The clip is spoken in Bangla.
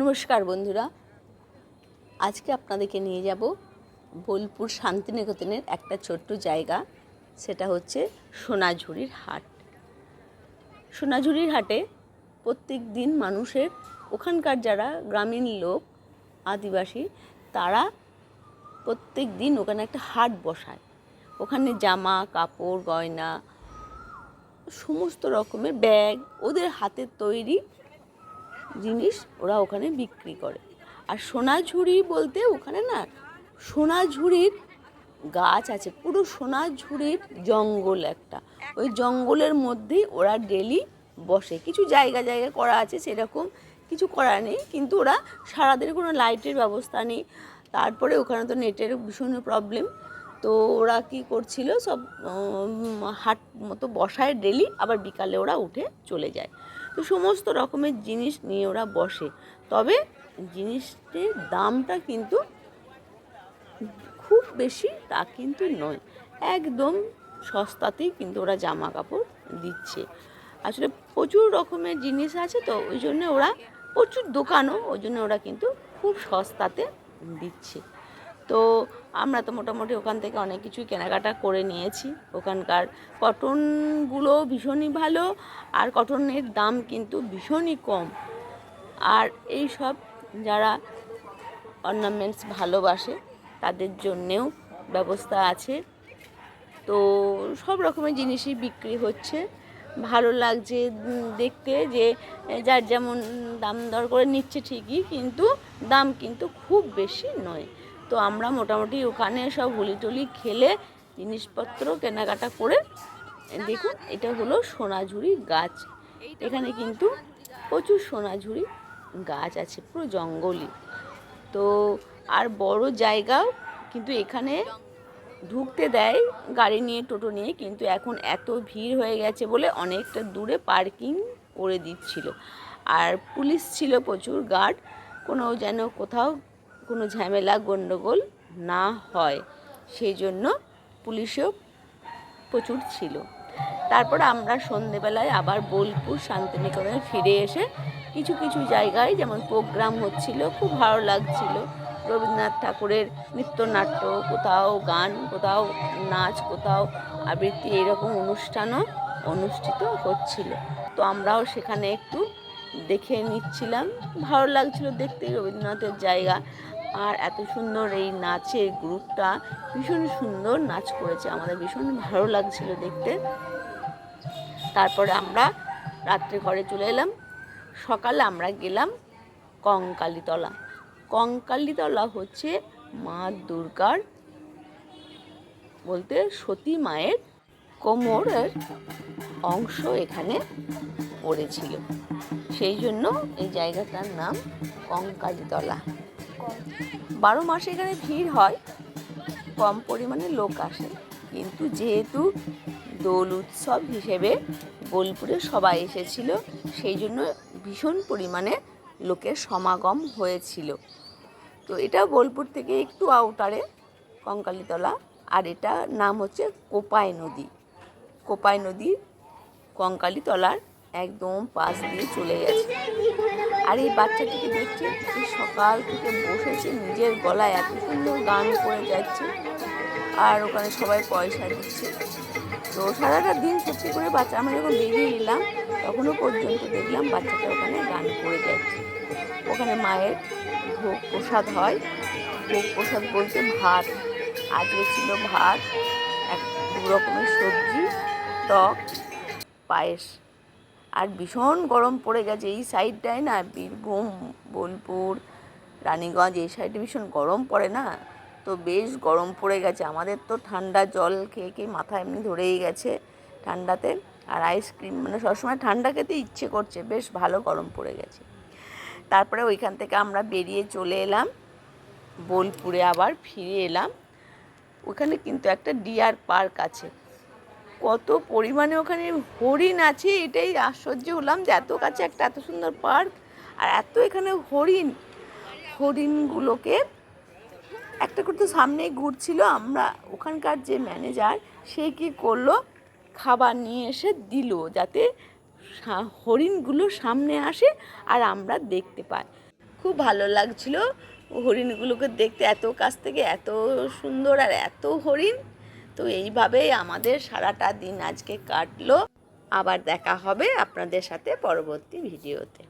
নমস্কার বন্ধুরা। আজকে আপনাদেরকে নিয়ে যাব বোলপুর শান্তিনিকেতনের একটা ছোট্ট জায়গা, সেটা হচ্ছে সোনাঝুরির হাট। সোনাঝুরির হাটে প্রত্যেক দিন মানুষের, ওখানকার যারা গ্রামীণ লোক, আদিবাসী, তারা প্রত্যেক দিন ওখানে একটা হাট বসায়। ওখানে জামা, কাপড়, গয়না, সমস্ত রকমের ব্যাগ ওদের হাতের তৈরি জিনিস ওরা ওখানে বিক্রি করে। আর সোনাঝুরি বলতে ওখানে না সোনাঝুরির গাছ আছে, পুরো সোনাঝুরির জঙ্গল একটা। ওই জঙ্গলের মধ্যেই ওরা ডেলি বসে। কিছু জায়গা জায়গা করা আছে সেরকম, কিছু করা নেই, কিন্তু ওরা সারাদিন কোনো লাইটের ব্যবস্থা নেই। তারপরে ওখানে তো নেটের ভীষণ প্রবলেম তো ওরা কি করছিল, সব হাট মতো বসায় ডেলি আবার বিকালে ওরা উঠে চলে যায়। তো সমস্ত রকমের জিনিস নিয়ে ওরা বসে। তবে জিনিসটির দামটা কিন্তু খুব বেশি তা কিন্তু নয়। একদম সস্তাতেই কিন্তু ওরা জামা কাপড় দিচ্ছে। আসলে প্রচুর রকমের জিনিস আছে তো, ওই জন্য ওরা প্রচুর দোকানও, ওই জন্য ওরা কিন্তু খুব সস্তাতে দিচ্ছে। তো আমরা তো মোটামুটি ওখান থেকে অনেক কিছুই কেনাকাটা করে নিয়েছি। ওখানকার কটনগুলো ভীষণই ভালো আর কটনের দাম কিন্তু ভীষণই কম। আর এই সব যারা অর্নামেন্টস ভালোবাসে, তাদের জন্যেও ব্যবস্থা আছে। তো সব রকমের জিনিসই বিক্রি হচ্ছে। ভালো লাগছে দেখতে যে যার যেমন দাম দর করে নিচ্ছে ঠিকই, কিন্তু দাম কিন্তু খুব বেশি নয়। তো আমরা মোটামুটি ওখানে সব হুলি টুলি খেলে জিনিসপত্র কেনাকাটা করে, দেখুন এটা হলো সোনাঝুরি গাছ। এখানে কিন্তু প্রচুর সোনাঝুরি গাছ আছে, পুরো জঙ্গলই তো আর বড় জায়গাও কিন্তু এখানে ঢুকতে দেয়, গাড়ি নিয়ে, টোটো নিয়ে, কিন্তু এখন এত ভিড় হয়ে গেছে বলে অনেকটা দূরে পার্কিং করে দিচ্ছিল। আর পুলিশ ছিল প্রচুর গার্ড, কোনো যেন কোথাও কোনো ঝামেলা গণ্ডগোল না হয়। সেই জন্য পুলিশও প্রচুর ছিল। তারপর আমরা সন্ধেবেলায় আবার বোলপুর শান্তিনিকেতনে ফিরে এসে কিছু কিছু জায়গায় যেমন প্রোগ্রাম হচ্ছিল, খুব ভালো লাগছিল। রবীন্দ্রনাথ ঠাকুরের নৃত্যনাট্য, কোথাও গান, কোথাও নাচ, কোথাও আবৃত্তি, এরকম অনুষ্ঠানও অনুষ্ঠিত হচ্ছিল। তো আমরাও সেখানে একটু দেখে নিচ্ছিলাম। ভালো লাগছিল দেখতে রবীন্দ্রনাথের জায়গা। আর এত সুন্দর এই নাচের গ্রুপটা ভীষণ সুন্দর নাচ করেছে। আমাদের ভীষণ ভালো লাগছিল দেখতে। তারপরে আমরা রাত্রে ঘরে চলে এলাম। সকালে আমরা গেলাম কঙ্কালীতলা। কঙ্কালীতলা হচ্ছে মা দুর্গার বলতে সতী মায়ের কোমরের অংশ এখানে পড়েছিল। সেই জন্য এই জায়গাটার নাম কঙ্কালীতলা বারো মাসে এখানে ভিড় হয় কম পরিমাণে লোক আসে। কিন্তু যেহেতু দোল উৎসব হিসেবে বোলপুরে সবাই এসেছিল সেই জন্য ভীষণ পরিমাণে লোকের সমাগম হয়েছিল। তো এটা বোলপুর থেকে একটু আউটারে কঙ্কালীতলা আর এটা নাম হচ্ছে কোপাই নদী। কোপাই নদী কঙ্কালীতলার একদম পাশ দিয়ে চলে গেছে। আর এই বাচ্চাটিকে দেখছে সকাল থেকে বসেছে, নিজের গলায় এত সুন্দর গান করে যাচ্ছে আর ওখানে সবাই পয়সা দিচ্ছে। তো সারাটা দিন সত্যি করে বাচ্চা, আমরা যখন বেরিয়ে এলাম তখনও পর্যন্ত দেখলাম বাচ্চাটা ওখানে গান করে যাচ্ছে। ওখানে মায়ের ভোগ প্রসাদ হয়। ভোগ প্রসাদ বলতে ভাত। আজকে ছিল ভাত, এক দু রকমের সবজি, টক, পায়েস। আর ভীষণ গরম পড়ে গেছে। এই সাইডটায় না বীরভূম, বোলপুর, রানীগঞ্জ, এই সাইডে ভীষণ গরম পড়ে না? তো বেশ গরম পড়ে গেছে। আমাদের তো ঠান্ডা জল খেয়ে খেয়ে মাথা এমনি ধরেই গেছে ঠান্ডাতে। আর আইসক্রিম মানে সবসময় ঠান্ডা খেতে ইচ্ছে করছে। বেশ ভালো গরম পড়ে গেছে। তারপরে ওইখান থেকে আমরা বেরিয়ে চলে এলাম। বোলপুরে আবার ফিরে এলাম। ওখানে কিন্তু একটা ডিয়ার পার্ক আছে। কত পরিমাণে ওখানে হরিণ আছে এটাই আশ্চর্য হলাম যে এত কাছে একটা এত সুন্দর পার্ক আর এত এখানে হরিণ। হরিণগুলোকে একটা করে তো সামনেই ঘুরছিল, আমরা ওখানকার যে ম্যানেজার সে কি করল? খাবার নিয়ে এসে দিল যাতে হরিণগুলো সামনে আসে আর আমরা দেখতে পাই। খুব ভালো লাগছিল হরিণগুলোকে দেখতে, এত কাছ থেকে এত সুন্দর আর এত হরিণ। তো এইভাবেই আমাদের সারাটা দিন আজকে কাটলো। আবার দেখা হবে আপনাদের সাথে পরবর্তী ভিডিওতে।